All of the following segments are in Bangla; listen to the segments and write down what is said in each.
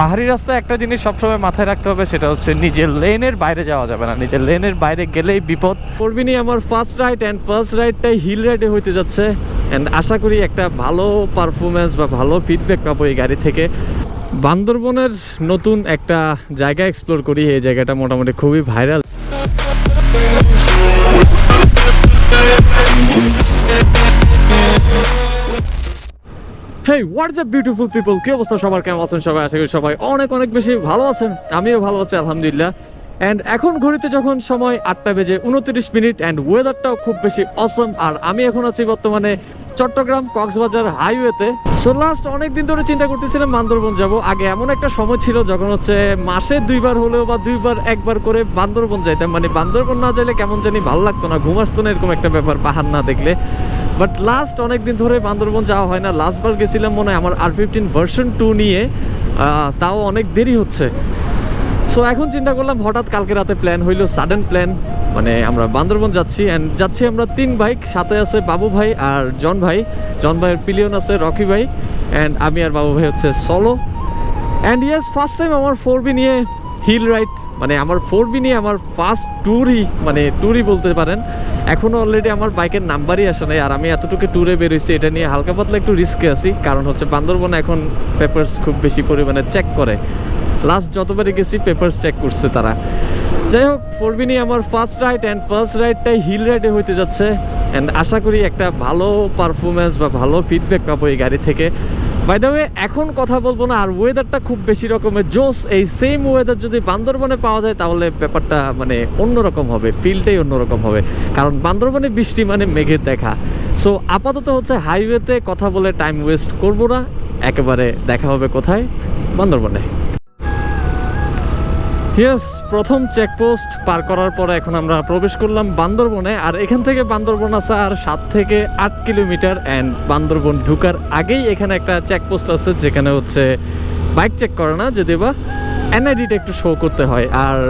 পাহাড়ি রাস্তায় একটা জিনিস সবসময় মাথায় রাখতে হবে, সেটা হচ্ছে নিজের লেনের বাইরে যাওয়া যাবে না। নিজের লেনের বাইরে গেলেই বিপদ। করবিনি আমার ফার্স্ট রাইড অ্যান্ড ফার্স্ট রাইডটাই হিল রাইডে হইতে যাচ্ছে। অ্যান্ড আশা করি একটা ভালো পারফরমেন্স বা ভালো ফিডব্যাক পাবো এই গাড়ি থেকে। বান্দরবনের নতুন একটা জায়গা এক্সপ্লোর করি, এই জায়গাটা মোটামুটি খুবই viral hey what's up beautiful people কি অবস্থা? সবার কেমন আছেন সবাই? আশা করি সবাই অনেক অনেক বেশি ভালো আছেন। আমিও ভালো আছি, আলহামদুলিল্লাহ। অ্যান্ড এখন ঘড়িতে যখন সময় আটটা বেজে উনত্রিশ মিনিট অ্যান্ড ওয়েদারটাও খুব বেশি অসম আর আমি এখন আছি বর্তমানে চট্টগ্রাম কক্সবাজার হাইওয়েতে সো লাস্ট অনেক দিন ধরে চিন্তা করতেছিলাম, বান্দরবন যাব। আগে এমন একটা সময় ছিল যখন হচ্ছে মাসে দুইবার হলেও বা দুইবার, একবার করে বান্দরবন যাইতাম। মানে বান্দরবন না যাইলে কেমন জানি ভালো লাগতো না। ঘুম আসতো না এরকম একটা ব্যাপার, পাহাড় না দেখলে। বাট লাস্ট অনেক দিন ধরে বান্দরবন যাওয়া হয় না। লাস্টবার গেছিলাম মনে হয় আমার আর ফিফটিন ভার্সন টু নিয়ে। তাও অনেক দেরি হচ্ছে। সো এখন চিন্তা করলাম হঠাৎ কালকে রাতে প্ল্যান হইল সাডেন প্ল্যান মানে আমরা বান্দরবন যাচ্ছি অ্যান্ড যাচ্ছি আমরা তিন বাইক সাথে আছে বাবু ভাই আর জন ভাই। জন ভাইয়ের পিলিয়ন আছে, রকি ভাই অ্যান্ড আমি আর বাবু ভাই হচ্ছে solo and yes first time আমার ফোর বি নিয়ে হিল রাইড মানে আমার ফোর বি নিয়ে আমার ফার্স্ট ট্যুরই মানে ট্যুরই বলতে পারেন। এখনও অলরেডি আমার বাইকের নাম্বারই আসে নাই আর আমি এতটুকু ট্যুরে বেরোইছি, এটা নিয়ে হালকা পাতলা একটু রিস্কে আছি, কারণ হচ্ছে বান্দরবনে এখন পেপার্স খুব বেশি পরিমাণে চেক করে। লাস্ট যতবারই গেছি পেপার্স চেক করছে তারা। যাই হোক ফোর বি নিয়ে আমার ফার্স্ট রাইড অ্যান্ড ফার্স্ট রাইডটাই হিল রাইডে হইতে যাচ্ছে। অ্যান্ড আশা করি একটা ভালো পারফরমেন্স বা ভালো ফিডব্যাক পাবো এই গাড়ি থেকে। বাই দ্য ওয়ে এখন কথা বলব না, আর ওয়েদারটা খুব বেশি রকমের। জোস এই সেম ওয়েদার যদি বান্দরবনে পাওয়া যায়, তাহলে ব্যাপারটা মানে অন্যরকম হবে ফিলটাই অন্যরকম হবে। কারণ বান্দরবনে বৃষ্টি মানে মেঘের দেখা। সো আপাতত হচ্ছে হাইওয়েতে কথা বলে টাইম ওয়েস্ট করব না, একেবারে দেখা হবে কোথায়? বান্দরবনে। ইয়েস প্রথম চেকপোস্ট পার করার পরে এখন আমরা প্রবেশ করলাম বান্দরবনে, আর এখান থেকে বান্দরবন আছে আর সাত থেকে আট কিলোমিটার অ্যান্ড বান্দরবন ঢুকার আগেই এখানে একটা চেকপোস্ট আছে যেখানে হচ্ছে বাইক চেক করে না যদি বা এনআইডিটা একটু শো করতে হয়। আর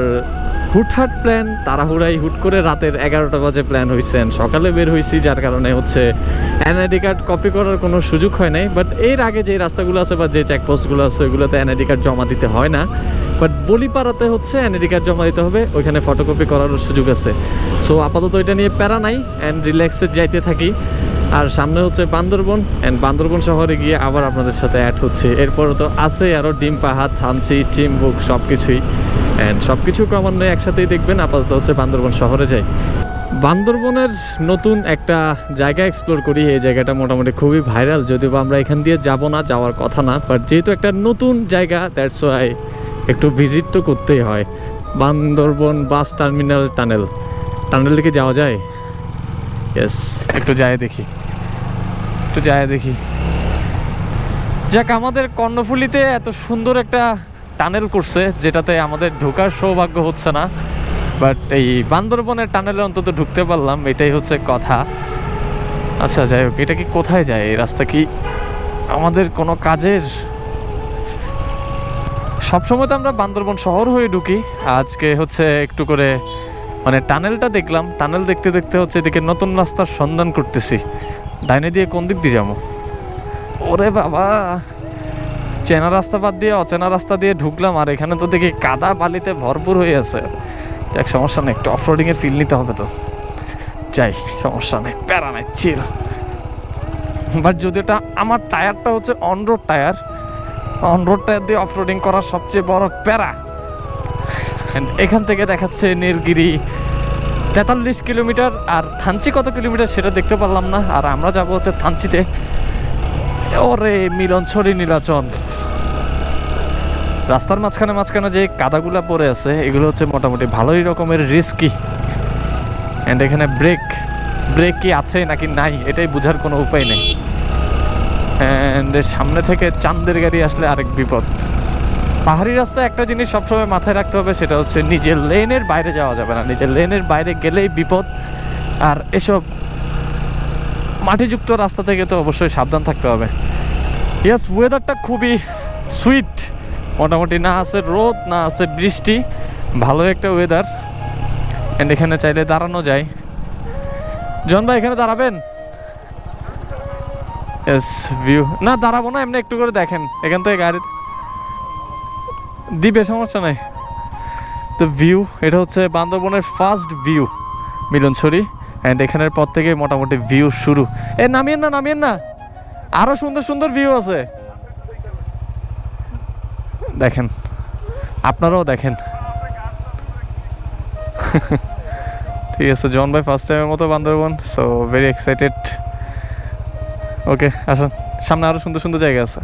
হুটহাট প্ল্যান তাড়াহুড়াই হুট করে রাতের এগারোটা বাজে প্ল্যান হয়েছে সকালে বের হয়েছি যার কারণে হচ্ছে এনআইডি কার্ড কপি করার কোনো সুযোগ হয় নাই। বাট এর আগে যে রাস্তাগুলো আছে বা যে চেকপোস্টগুলো আছে, ওইগুলোতে এনআইডি কার্ড জমা দিতে হয় না। বাট বলিপাড়াতে হচ্ছে এনআইডি কার্ড জমা দিতে হবে, ওইখানে ফটোকপি করারও সুযোগ আছে। সো আপাতত এটা নিয়ে প্যারা নাই অ্যান্ড রিল্যাক্সে যাইতে থাকি। আর সামনে হচ্ছে বান্দরবন অ্যান্ড বান্দরবন শহরে গিয়ে আবার আপনাদের সাথে অ্যাড হচ্ছে। এরপরে তো আছে আরও ডিম, পাহাড় থানসি চিমবুক সব কিছুই অ্যান্ড সব কিছু ক্রমান্বয়ে একসাথেই দেখবেন, আপাতত হচ্ছে বান্দরবন শহরে যাই। বান্দরবনের নতুন একটা জায়গা এক্সপ্লোর করি, এই জায়গাটা মোটামুটি খুবই ভাইরাল যদিও আমরা এখান দিয়ে যাব না, যাওয়ার কথা না বাট যেহেতু একটা নতুন জায়গা দ্যাটস ওয়াই একটু ভিজিট তো করতেই হয়। Bandarban bus terminal tunnel tunnel দিকে যাওয়া যায়? ইয়েস একটু যায় দেখি। একটু যায় দেখি। যাক, আমাদের কর্ণফুলিতে এত সুন্দর একটা টানেল করছে, যেটাতে আমাদের ঢোকার সৌভাগ্য হচ্ছে না। বাট এই বান্দরবনের টানেলে অন্তত ঢুকতে পারলাম, এটাই হচ্ছে কথা। আচ্ছা যাই হোক, এটা কি কোথায় যায়? এই রাস্তা কি আমাদের কোনো কাজের সবসময় তো আমরা বান্দরবন শহর হয়ে ঢুকি। আজকে হচ্ছে একটু করে মানে টানেলটা দেখলাম। টানেল দেখতে দেখতে হচ্ছে এদিকে নতুন রাস্তার সন্ধান করতেছি। ডাইনে দিয়ে কোন দিক দিয়ে যাব? ওরে বাবা! চেনা রাস্তা বাদ দিয়ে অচেনা রাস্তা দিয়ে ঢুকলাম, আর এখানে তো দেখি কাদা বালিতে ভরপুর হয়ে আছে। এক সমস্যা নেই, একটু অফরোডিং এর ফিল নিতে হবে তো। যাই, সমস্যা নেই, প্যারা নাই চিল বাট যদি এটা আমার টায়ারটা হচ্ছে on road tyre on road tyre দিয়ে অফরোডিং করার সবচেয়ে বড় প্যারা। এখান থেকে দেখাচ্ছে নীলগিরি তেতাল্লিশ কিলোমিটার, আর থানচি কত কিলোমিটার সেটা দেখতে পারলাম না, আর আমরা যাব হচ্ছে থানচিতে। ওরে মিলন ছড়ি নীলাচন রাস্তার মাঝখানে মাঝখানে যে কাদাগুলা পড়ে আছে, এগুলো হচ্ছে মোটামুটি ভালোই রকমের রিস্কি অ্যান্ড এখানে ব্রেক ব্রেক কি আছে নাকি নাই, এটাই বোঝার কোনো উপায় নেই। অ্যান্ড সামনে থেকে চান্দের গাড়ি আসলে আরেক বিপদ। পাহাড়ি রাস্তায় একটা জিনিস সবসময় মাথায় রাখতে হবে, সেটা হচ্ছে নিজের লেনের বাইরে যাওয়া যাবে না। নিজের লেনের বাইরে গেলেই বিপদ। আর এসব মাটিযুক্ত রাস্তা থেকে তো অবশ্যই সাবধান থাকতে হবে। ইয়াস ওয়েদারটা খুবই সুইট মোটামুটি না আছে রোদ, না আছে বৃষ্টি। ভালো একটা ওয়েদার অ্যান্ড এখানে চাইলে দাঁড়ানো যায়। জন ভাই, এখানে দাঁড়াবেন? এস ভিউ না, দাঁড়াবো না, এমনি একটু করে দেখেন। এখান থেকে গাড়ি দিবে সমস্যা নাই। তো ভিউ এটা হচ্ছে বান্দরবনের ফার্স্ট ভিউ মিলনছড়ি। অ্যান্ড এখানের পর থেকে মোটামুটি ভিউ শুরু। এ, নামিয়েন না নামিয়েন না। আরও সুন্দর সুন্দর ভিউ আছে। দেখেন। আপনারাও দেখেন। ঠিক আছে জন ভাই ফার্স্ট টাইমের মতো Bandarban so very excited okay আসেন। সামনে আরও সুন্দর সুন্দর জায়গা আছে।